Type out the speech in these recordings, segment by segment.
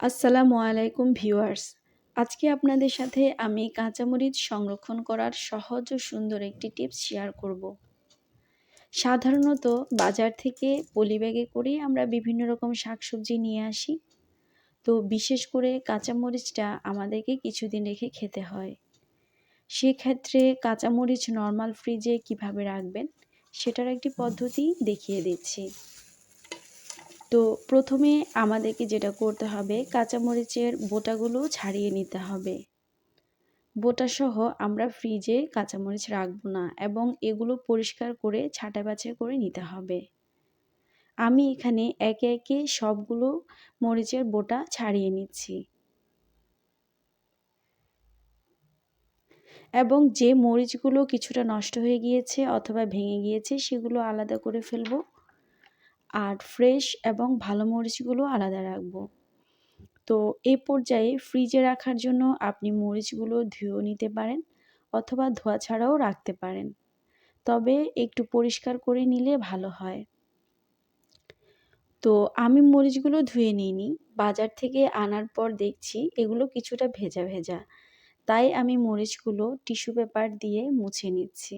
আসসালামু আলাইকুম ভিউয়ার্স। আজকে আপনাদের সাথে আমি কাঁচামরিচ সংরক্ষণ করার সহজ ও সুন্দর একটি টিপস শেয়ার করব। সাধারণত বাজার থেকে পলিব্যাগে করে আমরা বিভিন্ন রকম শাকসবজি নিয়ে আসি। তো বিশেষ করে কাঁচামরিচটা আমাদেরকে কিছুদিন রেখে খেতে হয়। সেক্ষেত্রে কাঁচামরিচ নর্মাল ফ্রিজে কীভাবে রাখবেন, সেটার একটি পদ্ধতি দেখিয়ে দিচ্ছি। তো প্রথমে আমাদেরকে যেটা করতে হবে, কাঁচামরিচের বোটাগুলো ছাড়িয়ে নিতে হবে। বোটাসহ আমরা ফ্রিজে কাঁচামরিচ রাখব না এবং এগুলো পরিষ্কার করে ছাটা বাছা করে নিতে হবে। আমি এখানে একে একে সবগুলো মরিচের বোটা ছাড়িয়ে নিচ্ছি। এবং যে মরিচগুলো কিছুটা নষ্ট হয়ে গিয়েছে অথবা ভেঙে গিয়েছে, সেগুলো আলাদা করে ফেলব। আর ফ্রেশ এবং ভালো মরিচগুলো আলাদা রাখব। তো এই পর্যায়ে ফ্রিজে রাখার জন্য আপনি মরিচগুলো ধুয়েও নিতে পারেন অথবা ধোয়া ছাড়াও রাখতে পারেন। তবে একটু পরিষ্কার করে নিলে ভালো হয়। তো আমি মরিচগুলো ধুয়ে নিইনি, বাজার থেকে আনার পর দেখছি এগুলো কিছুটা ভেজা ভেজা। তাই আমি মরিচগুলো টিস্যু পেপার দিয়ে মুছে নিচ্ছি।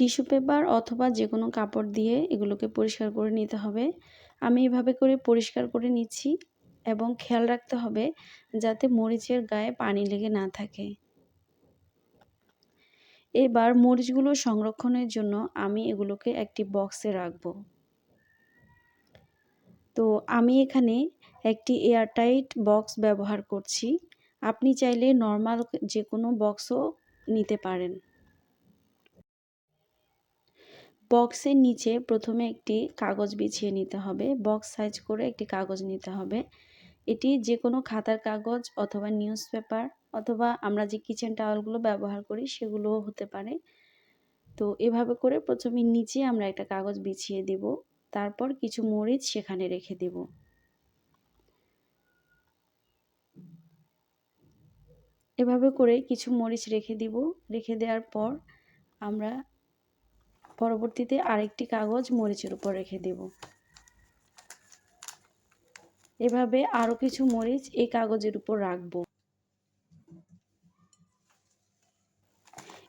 টিস্যু পেপার অথবা যে কোনো কাপড় দিয়ে এগুলোকে পরিষ্কার করে নিতে হবে। আমি এভাবে করে পরিষ্কার করে নিচ্ছি এবং খেয়াল রাখতে হবে যাতে মরিচের গায়ে পানি লেগে না থাকে। এবার মরিচগুলো সংরক্ষণের জন্য আমি এগুলোকে একটি বক্সে রাখব। তো আমি এখানে একটি এয়ারটাইট বক্স ব্যবহার করছি। আপনি চাইলে নর্মাল যে কোনো বক্সও নিতে পারেন। বক্সের নিচে প্রথমে একটি কাগজ বিছিয়ে নিতে হবে। বক্স সাইজ করে একটি কাগজ নিতে হবে। এটি যে কোনো খাতার কাগজ অথবা নিউজ পেপার অথবা আমরা যে কিচেন টাওয়ালগুলো ব্যবহার করি সেগুলোও হতে পারে। তো এভাবে করে প্রথমে নিচে আমরা একটা কাগজ বিছিয়ে দেব। তারপর কিছু মরিচ সেখানে রেখে দেব। এভাবে করে কিছু মরিচ রেখে দিব। রেখে দেওয়ার পর আমরা পরবর্তীতে আরেকটি কাগজ মরিচের উপর রেখে দেব। এভাবে আরও কিছু মরিচ এই কাগজের উপর রাখব।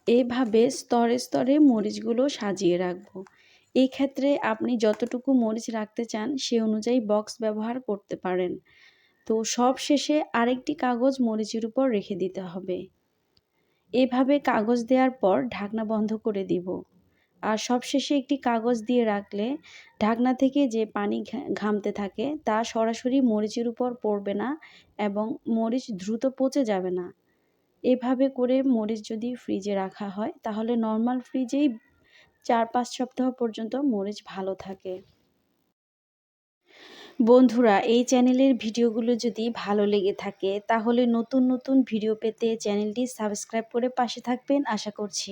এইভাবে স্তরে স্তরে মরিচগুলো সাজিয়ে রাখব। এই ক্ষেত্রে আপনি যতটুকু মরিচ রাখতে চান সে অনুযায়ী বক্স ব্যবহার করতে পারেন। তো সব শেষে আরেকটি কাগজ মরিচের উপর রেখে দিতে হবে। এভাবে কাগজ দেওয়ার পর ঢাকনা বন্ধ করে দিব। আর সবশেষে একটি কাগজ দিয়ে রাখলে ঢাকনা থেকে যে পানি ঘামতে থাকে তা সরাসরি মরিচের উপর পড়বে না এবং মরিচ দ্রুত পচে যাবে না। এভাবে করে মরিচ যদি ফ্রিজে রাখা হয়, তাহলে নর্মাল ফ্রিজেই চার পাঁচ সপ্তাহ পর্যন্ত মরিচ ভালো থাকে। বন্ধুরা, এই চ্যানেলের ভিডিওগুলো যদি ভালো লেগে থাকে, তাহলে নতুন নতুন ভিডিও পেতে চ্যানেলটি সাবস্ক্রাইব করে পাশে থাকবেন। আশা করছি